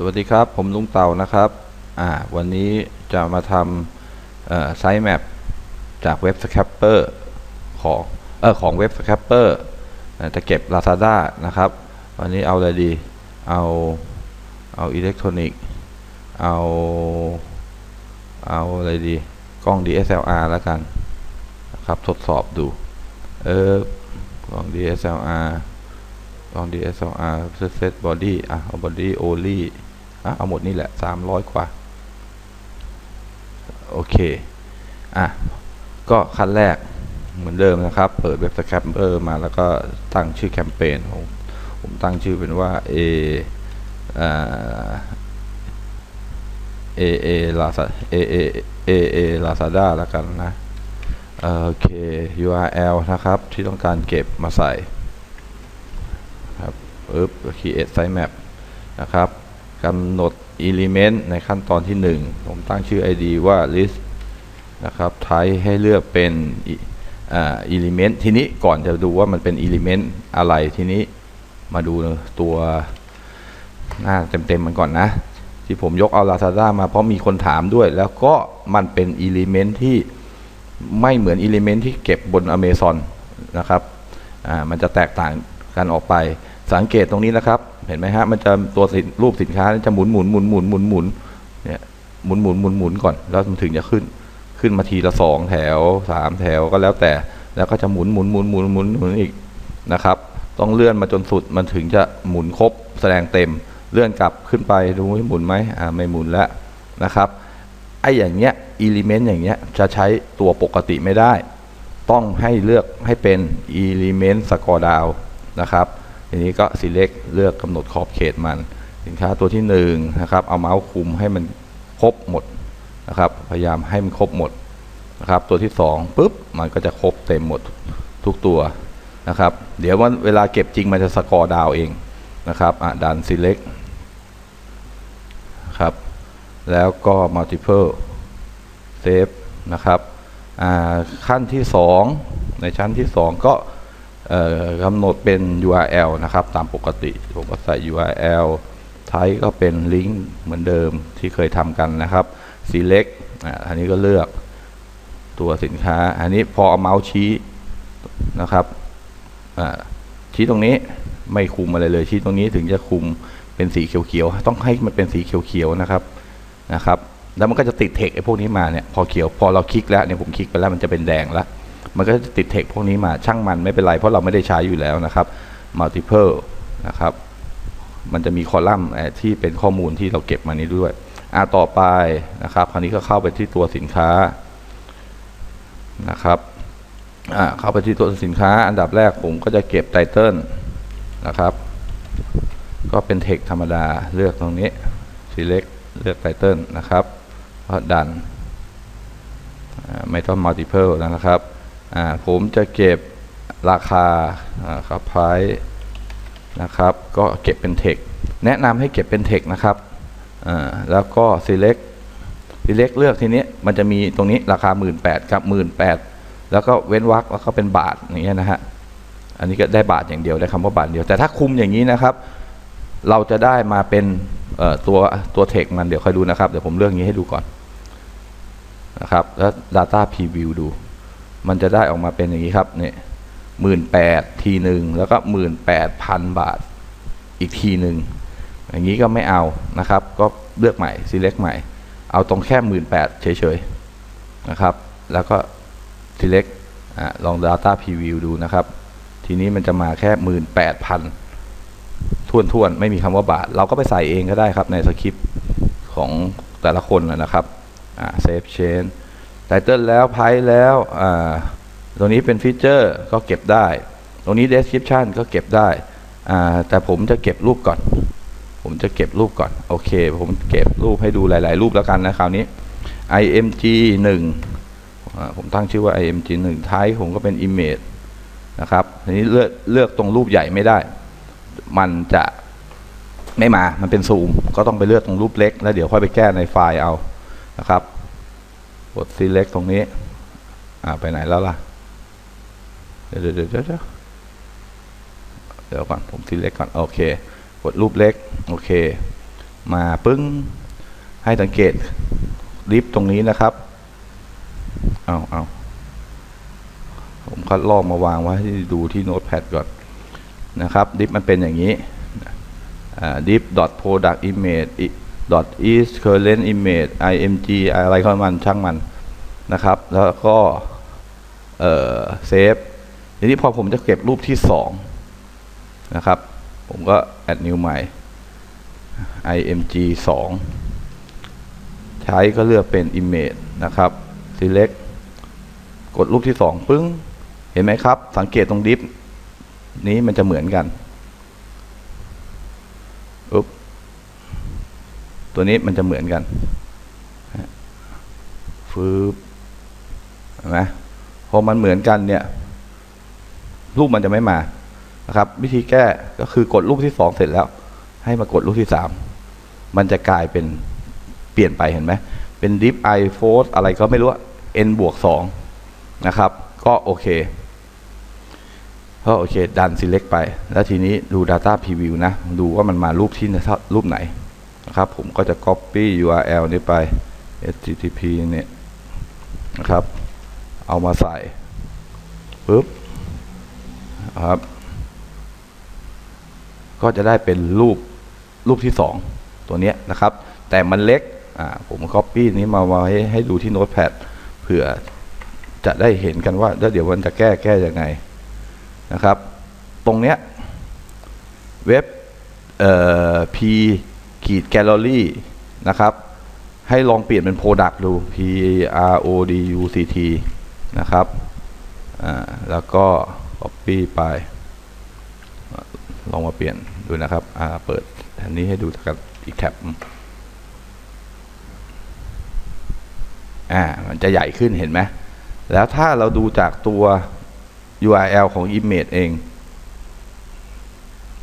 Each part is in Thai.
สวัสดีครับ ผมลุงเต่านะครับอ่าวันนี้จะมาทำไซต์แมปจากเว็บสแคปเปอร์ของเออของเว็บสแคปเปอร์จะเก็บ Lazada นะครับ วันนี้เอาอะไรดี เอาเอาอิเล็กทรอนิกส์เอาเอาอะไรดี กล้อง DSLR แล้วกันนะครับทดสอบดู เออกล้อง DSLR กล้อง DSLR set body อะเอา body only อะเอาหมดนี่แหละ300กว่า โอเค อะ ก็ขั้นแรกเหมือนเดิมนะครับ เปิดเว็บสแคปเปอร์มาแล้วก็ตั้งชื่อแคมเปญผมผมตั้งชื่อเป็นว่า A อ่า A A Lazada A A A A Lazada แล้วกันนะเอ่อโอเค URL นะครับ ที่ต้องการเก็บมาใส่ครับปึ๊บ create sitemap นะครับ กำหนด element ในขั้นตอนที่ 1 ผมตั้งชื่อ id ว่า list นะครับ type ให้เลือกเป็นอ่า element ทีนี้ก่อนจะดูว่ามันเป็น element อะไรทีนี้มาดูตัวหน้าเต็มๆมันก่อนนะ ที่ผมยกเอา Lazada มาเพราะมีคนถามด้วย แล้วก็มันเป็น element ที่ไม่เหมือน element ที่เก็บบน Amazon นะครับมันจะแตกต่างกันออกไปสังเกตตรงนี้นะครับ เห็นไหมฮะมันจะตัวสินรูปสินค้าจะหมุนหมุนหมุนหมุนหมุนหมุนเนี่ยหมุนหมุนหมุนหมุนก่อน แล้วมันถึงจะขึ้น ขึ้นมาทีละสองแถวสามแถวก็แล้วแต่ แล้วก็จะหมุนหมุนหมุนหมุนหมุนหมุนอีกนะครับ ต้องเลื่อนมาจนสุดมันถึงจะหมุนครบแสดงเต็ม เลื่อนกลับขึ้นไปดูให้หมุนไหมอ่าไม่หมุนแล้วนะครับไอ้อย่างเงี้ยอิเลเมนต์อย่างเงี้ยจะใช้ตัวปกติไม่ได้ ต้องให้เลือกให้เป็น element score down นะครับ ทีนี้ก็ select เลือกกำหนดขอบเขตมัน สินค้าตัวที่1นะครับ เอาเมาส์คุมให้มันครบหมดนะครับ พยายามให้มันครบหมดนะครับ ตัวที่2ปุ๊บ มันก็จะครบเต็มหมดทุกตัวนะครับ เดี๋ยวว่าเวลาเก็บจริงมันจะสกอร์ดาวเองนะครับ อะดัน select ครับ แล้วก็ multiple save นะครับอ่าขั้นที่ 2 ในชั้นที่ 2 ก็ กำหนดเป็น URL นะครับ ตามปกติผมก็ใส่ URL ไทยก็เป็นลิงก์เหมือนเดิมที่เคยทำกันนะครับ select อ,อันนี้ก็เลือกตัวสินค้า อันนี้พอเอาเมาส์ชี้นะครับชี้ตรงนี้ไม่คุมอะไรเลย ชี้ตรงนี้ถึงจะคุมเป็นสีเขียวๆ ต้องให้มันเป็นสีเขียวๆนะครับนะครับ แล้วมันก็จะติดเทคไอ้พวกนี้มาเนี่ยพอเขียวพอเราคลิกแล้วเนี่ยผมคลิกไปแล้วมันจะเป็นแดงแล้ว มันก็จะติดเทคพวกนี้มาช่างมันไม่เป็นไร เพราะเราไม่ได้ใช้อยู่แล้วนะครับ multiple นะครับ มันจะมีคอลัมน์ที่เป็นข้อมูลที่เราเก็บมานี้ด้วยอ่าต่อไปนะครับ คราวนี้ก็เข้าไปที่ตัวสินค้านะครับอ่าเข้าไปที่ตัวสินค้า อันดับแรกผมก็จะเก็บไตเติลนะครับ ก็เป็นเทคธรรมดาเลือกตรงนี้ select เลือกไตเติลนะครับก็ดันไม่ต้อง multiple นะครับ ผมจะเก็บราคาครับ price นะครับ ก็เก็บเป็น text แนะนำให้เก็บเป็น text นะครับแล้วก็ select select เลือกทีนี้มันจะมีตรงนี้ราคา 18,000กับ18,000แล้วก็เว้นวรรคแล้วก็เป็นบาทอย่างเงี้ยนะฮะอันนี้ก็ได้บาทอย่างเดียวได้คำว่าบาทเดียว แต่ถ้าคุมอย่างนี้นะครับ เราจะได้มาเป็นตัวตัวเทคมันเดี๋ยวค่อยดูนะครับ เดี๋ยวผมเลือกนี้ให้ดูก่อนนะครับแล้ว Data Preview ดู มันจะได้ออกมาเป็นอย่างนี้ครับเนี่ยหมื่นแปดทีหนึ่งแล้วก็หมื่นแปดพันบาทอีกทีหนึ่งอย่างนี้ก็ไม่เอานะครับ ก็เลือกใหม่ select ใหม่ เอาตรงแค่หมื่นแปดเฉยๆนะครับ แล้วก็ select อลอง Data Preview ดูนะครับ ทีนี้มันจะมาแค่หมื่นแปดพันทวนๆ ไม่มีคำว่าบาท เราก็ไปใส่เองก็ได้ครับในสคริปต์ของแต่ละคนนะครับเซฟเชน ไตเติลแล้วไพแล้วตรงนี้เป็นฟีเจอร์ก็เก็บได้ ตรงนี้ description ก็เก็บได้แต่ผมจะเก็บรูปก่อน ผมจะเก็บรูปก่อน โอเค ผมเก็บรูปให้ดูหลาย ๆ รูปแล้วกันนะคราวนี้ img 1ผมตั้งชื่อว่า img 1ท้ายผมก็เป็น image นะครับทีนี้เลือกเลือกตรงรูปใหญ่ไม่ได้ มันจะไม่มา มันเป็นซูม ก็ต้องไปเลือกตรงรูปเล็ก แล้วเดี๋ยวค่อยไปแก้ในไฟล์เอา นะครับ ด select ตรงนี้ อ่าไปไหนแล้วล่ะ เดี๋ยวเดี๋ยวเดี๋ยวเดี๋ยวเดี๋ยวก่อนผม select ก่อน โอเค กดรูปเล็ก โอเค มาปึ้ง ให้สังเกตลิฟต์ตรงนี้นะครับ เอาเอาผมคัดลอกมาวางไว้ให้ดูที่โน้ตแพดก่อนนะครับ ดิฟมันเป็นอย่างนี้ div dot product image dot is current image img อะไรก็มันช่างมันนะครับ แล้วก็เอ่อเซฟทีนี้พอผมจะเก็บรูปที่สองนะครับ ผมก็ add new ใหม่ img 2 ใช้ก็เลือกเป็น image นะครับ select กดรูปที่สองปึ้ง เห็นไหมครับ สังเกตตรงดิฟนี้มันจะเหมือนกัน อุ๊บ ตัวนี้มันจะเหมือนกันฟืบเห็นไหมพอมันเหมือนกันเนี่ย รูปมันจะไม่มานะครับ วิธีแก้ก็คือกดรูปที่สองเสร็จแล้ว ให้มากดรูปที่สามมันจะกลายเป็นเปลี่ยนไปเห็นไหมเป็นดิฟไอโฟสอะไรก็ไม่รู้ n บวกสองนะครับ ก็โอเคก็โอเค ดัน select ไป แล้วทีนี้ดู data preview นะ ดูว่ามันมารูปที่รูปไหน นะครับ ผมก็จะ copy URL นี้ไป http เนี่ยนะครับ เอามาใส่ปุ๊บครับ ก็จะได้เป็นรูปรูปที่สองตัวนี้นะครับ แต่มันเล็กอ่าผม copy นี้มาไว้ให้ดูที่ notepad เผื่อจะได้เห็นกันว่าเดี๋ยวมันจะแก้แก้ยังไงนะครับ ตรงเนี้ยเว็บเอ่อ p ขีดแกลลอรี่นะครับ ให้ลองเปลี่ยนเป็น Product ดู p r o d u c t นะครับแล้วก็ copy ไป ลองมาเปลี่ยนดูนะครับเปิดอันนี้ให้ดูกับอีกแท็บอ่ามันจะใหญ่ขึ้นเห็นไหมแล้วถ้าเราดูจากตัว URL ของ Image เอง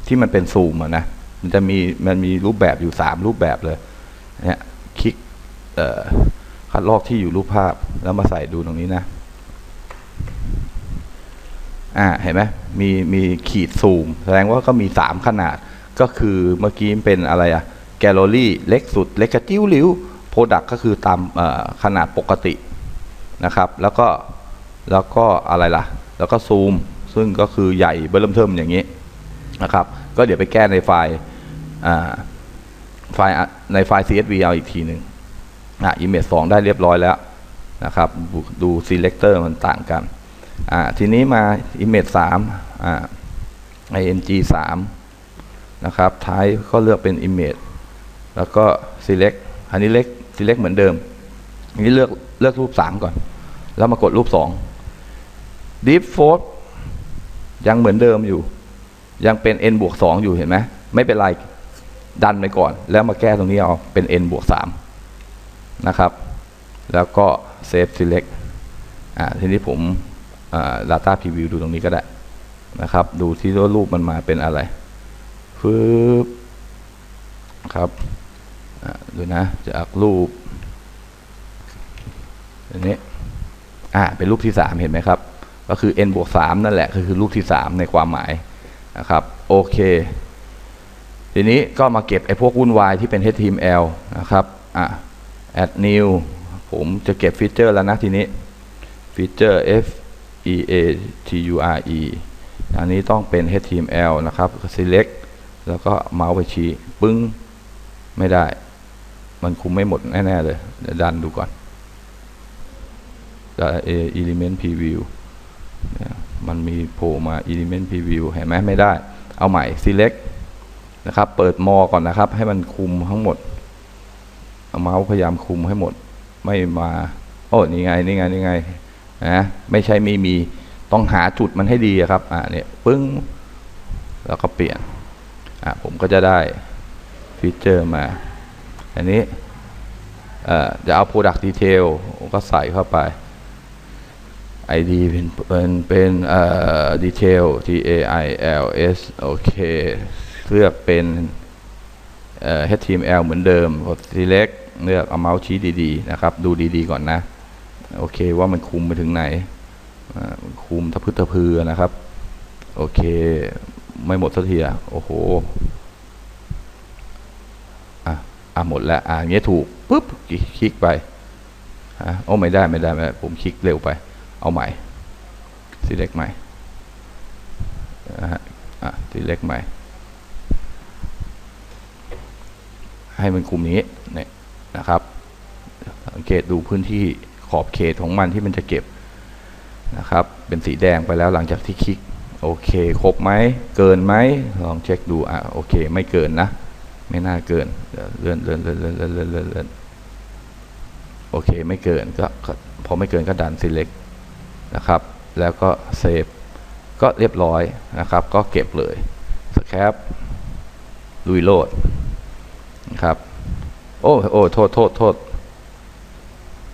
ที่มันเป็นซูมอะนะ มันจะมีมันมีรูปแบบอยู่3รูปแบบเลยเนี่ยคลิกคัดลอกที่อยู่รูปภาพแล้วมาใส่ดูตรงนี้นะอ่าเห็นไหมมีมีขีดซูม แสดงว่าก็มี3ขนาดก็คือเมื่อกี้เป็นอะไรอะแกลเลอรี่เล็กสุด เล็กกระจิ้วหลิวโปรดักก็คือตามขนาดปกตินะครับ แล้วก็แล้วก็อะไรล่ะ แล้วก็ซูม ซึ่งก็คือใหญ่เบิ่มเทิมอย่างนี้นะครับ ก็เดี๋ยวไปแก้ในไฟล์ไฟล์ในไฟล์ CSV เอาอีกทีหนึ่งอะ image 2 ได้เรียบร้อยแล้วนะครับ ดู selector มันต่างกันอ่าทีนี้มา image 3อ่า img 3นะครับ ท้ายก็เลือกเป็น image แล้วก็ select อันนี้เล็ก select เหมือนเดิมอันนี้เลือกเลือกรูป 3 ก่อน แล้วมากดรูป 2 deep f o r ยังเหมือนเดิมอยู่ ยังเป็น n บวก2อยู่เห็นไหมไม่เป็นไรดันไปก่อน แล้วมาแก้ตรงนี้เอาเป็น n บวก3นะครับ แล้วก็ save select อ่าทีนี้ผมอ่า data preview ดูตรงนี้ก็ได้นะครับ ดูที่ว่ารูปมันมาเป็นอะไรฟืบครับดูนะจากรูปอันนี้อ่าเป็นรูปที่สามเห็นไหมครับ ก็คือ n บวกสามนั่นแหละ คือรูปที่สามในความหมาย นะครับโอเค ทีนี้ก็มาเก็บไอ้พวกวุ่นวายที่เป็น HTML นะครับอะ add new ผมจะเก็บฟีเจอร์แล้วนะทีนี้ฟีเจอร์ f e a t u r e อันนี้ต้องเป็น HTML นะครับ select แล้วก็เมาส์ไปชี้ปึ้ง ไม่ได้ มันคุมไม่หมดแน่ ๆ เลยเดี๋ยวดันดูก่อน element preview มันมีโผล่มา element preview เห็นไหมไม่ได้ เอาใหม่ select นะครับ เปิดมอก่อนนะครับ ให้มันคุมทั้งหมด เอาเมาส์พยายามคุมให้หมด ไม่มา โอ้นี่ไง นี่ไง นี่ไง นะ ไม่ใช่ไม่มี ต้องหาจุดมันให้ดีครับ อ่าเนี่ยปึ้ง แล้วก็เปลี่ยน อ่าผมก็จะได้ฟีเจอร์มา อันนี้จะเอา product detail ก็ใส่เข้าไป ID เป็นเป็นเป็นเอ่อ detail T A I L S โอเคเลือกเป็นเอ่อ HTML เหมือนเดิมกด select เลือกเอาเมาส์ชี้ดีๆนะครับ ดูดีๆก่อนนะ โอเคว่ามันคุมไปถึงไหนคุมทะพึตะพือนะครับ โอเค ไม่หมดสักทีอะโอ้โหอะอะหมดแล้วอะเงี้ยถูกปุ๊บคลิกไปอะโอ้ไม่ได้ไม่ได้ไม่ได้ผมคลิกเร็วไป เอาใหม่สีเล็กใหม่นะฮะอะ select ใหม่ ให้มันกลุ่มนี้เนี่ยนะครับ สังเกตดูพื้นที่ขอบเขตของมันที่มันจะเก็บนะครับ เป็นสีแดงไปแล้วหลังจากที่คลิกโอเค ครบไหม เกินไหม ลองเช็คดู อะ โอเค ไม่เกินนะ ไม่น่าเกิน เลื่อนเลื่อนเลื่อนเลื่อนเลื่อนเลื่อนโอเค ไม่เกิน ก็ พอไม่เกินก็ดัน select นะครับ แล้วก็เซฟก็เรียบร้อยนะครับ ก็เก็บเลยสแคปลุยโหลดนะครับโอ้โอ้โทษโทษโทษ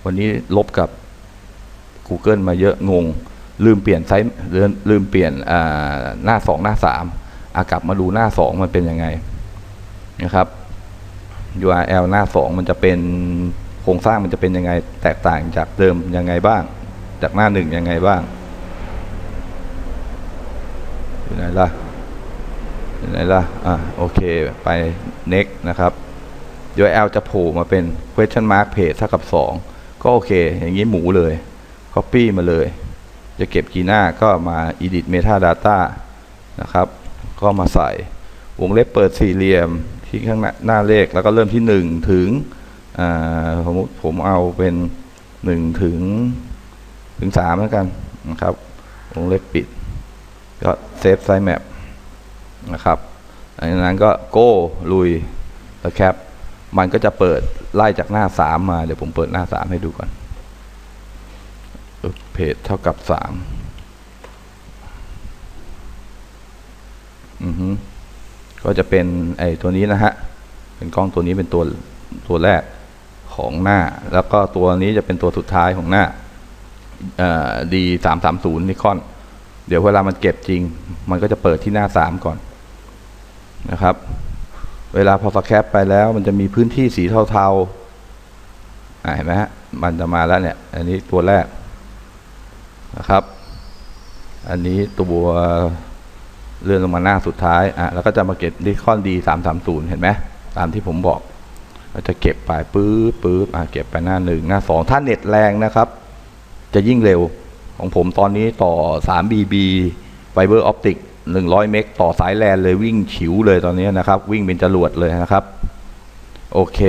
วันนี้ลบกับ Google มาเยอะงง ลืมเปลี่ยนไซส์ลืมเปลี่ยนหน้าสองหน้าสามอากลับมาดูหน้าสองมันเป็นยังไงนะครับ URL หน้าสองมันจะเป็นโครงสร้างมันจะเป็นยังไง แตกต่างจากเดิมยังไงบ้าง จากหน้าหนึ่งยังไงบ้าง อยู่ไหนล่ะ อยู่ไหนล่ะ อะโอเค ไป next นะครับ URL จะโผล่มาเป็น question mark page เท่ากับ 2 ก็โอเค อย่างนี้หมูเลย copy มาเลย จะเก็บกี่หน้าก็มา edit metadata นะครับ ก็มาใส่ วงเล็บเปิดสี่เหลี่ยมที่ข้างหน้าหน้าเลขแล้วก็เริ่มที่ 1 ถึงอ่าสมมติผมเอาเป็น 1 ถึง ถึง3แล้วกันนะครับวงเล็บปิด ก็เซฟไซแมปนะครับหลังจากนั้นก็ go ลุยแล้วแคปมันก็จะเปิดไล่จากหน้าสามมา เดี๋ยวผมเปิดหน้าสามให้ดูก่อนเพจเท่ากับสามอือฮึก็จะเป็นไอ้ตัวนี้นะฮะ เป็นกล้องตัวนี้เป็นตัวตัวแรกของหน้า แล้วก็ตัวนี้จะเป็นตัวสุดท้ายของหน้า ดีสามสามศูนย์นิคอน เดี๋ยวเวลามันเก็บจริง มันก็จะเปิดที่หน้าสามก่อนนะครับ เวลาพอสแคปไปแล้ว มันจะมีพื้นที่สีเทาๆเห็นไหมฮะมันจะมาแล้วเนี่ย อันนี้ตัวแรกนะครับ อันนี้ตัวเลื่อนลงมาหน้าสุดท้ายอะแล้วก็จะมาเก็บดิคอนดีสามสามศูนย์เห็นไหมตามที่ผมบอกก็จะเก็บไปปื๊บปื๊บอะเก็บไปหน้าหนึ่งหน้าสองถ้าเน็ตแรงนะครับ จะยิ่งเร็วของผมตอนนี้ต่อ 3BB ไฟเบอร์ออปติก100 เมกต่อสายแลนเลยวิ่งฉิวเลยตอนนี้นะครับ วิ่งเป็นจรวดเลยนะครับ โอเค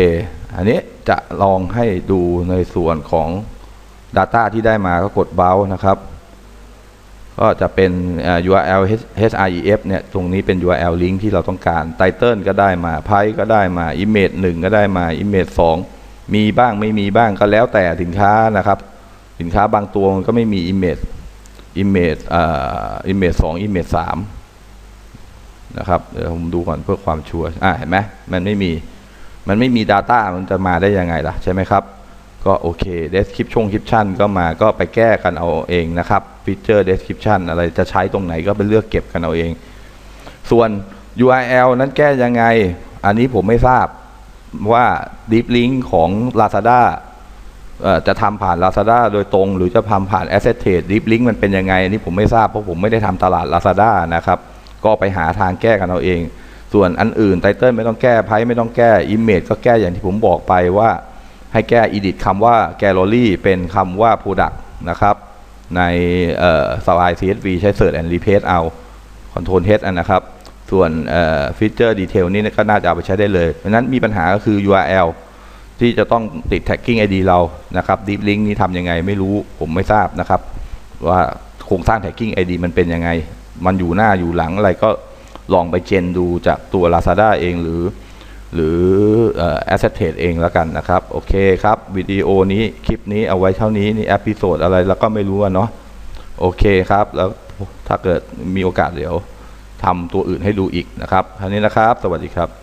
อันนี้จะลองให้ดูในส่วนของ Data ที่ได้มาก็กดเบลนะครับ ก็จะเป็นเอ่อ URL href เนี่ยตรงนี้เป็น URL link ที่เราต้องการไตเติลก็ได้มาไพก็ได้มา Image 1 ก็ได้มา Image 2 มีบ้างไม่มีบ้างก็แล้วแต่สินค้านะครับ สินค้าบางตัวมันก็ไม่มี Image Image อ่อ Image 2 Image 3นะครับเดี๋ยวผมดูก่อนเพื่อความชัวร์อะเห็นไหมมันไม่มี มันไม่มี Data มันจะมาได้ยังไงล่ะ ใช่ไหมครับ ก็โอเค description description ก็มาก็ไปแก้กันเอาเองนะครับ feature description อะไรจะใช้ตรงไหนก็ไปเลือกเก็บกันเอาเอง ส่วน URL นั้นแก้ยังไง อันนี้ผมไม่ทราบว่า deep link ของ Lazada จะทำผ่าน Lazada โดยตรง หรือจะทำผ่าน Asset Trade Deep Link มันเป็นยังไงอันนี้ผมไม่ทราบเพราะผมไม่ได้ทำตลาด Lazada นะครับ ก็ไปหาทางแก้กันเอาเอง ส่วนอันอื่นไตเติลไม่ต้องแก้ไพไม่ต้องแก้ Image ก็แก้อย่างที่ผมบอกไปว่า ให้แก้ edit คำว่า gallery เป็นคำว่า product นะครับ ในเอ่อ slide CSV ใช้ search and replace เอา control H อันนะครับส่วนฟีเอ่อ feature detail นี่ก็น่าจะเอาไปใช้ได้เลยเพราะฉะนั้นมีปัญหาก็คือ URL ที่จะต้องติด tagging ID เรานะครับ deep link นี่ทำยังไงไม่รู้ผมไม่ทราบนะครับ ว่าโครงสร้าง tagging ID มันเป็นยังไง มันอยู่หน้าอยู่หลังอะไรก็ลองไปเจนดูจากตัว Lazada เองหรือ หรือเอ่อ Asset Trade เองแล้วกันนะครับ โอเคครับ วิดีโอนี้คลิปนี้เอาไว้เท่านี้ นี่อพิโซดอะไรแล้วก็ไม่รู้อะเนาะโอเคครับ แล้วถ้าเกิดมีโอกาสเดี๋ยวทำตัวอื่นให้ดูอีกนะครับเท่านี้นะครับ สวัสดีครับ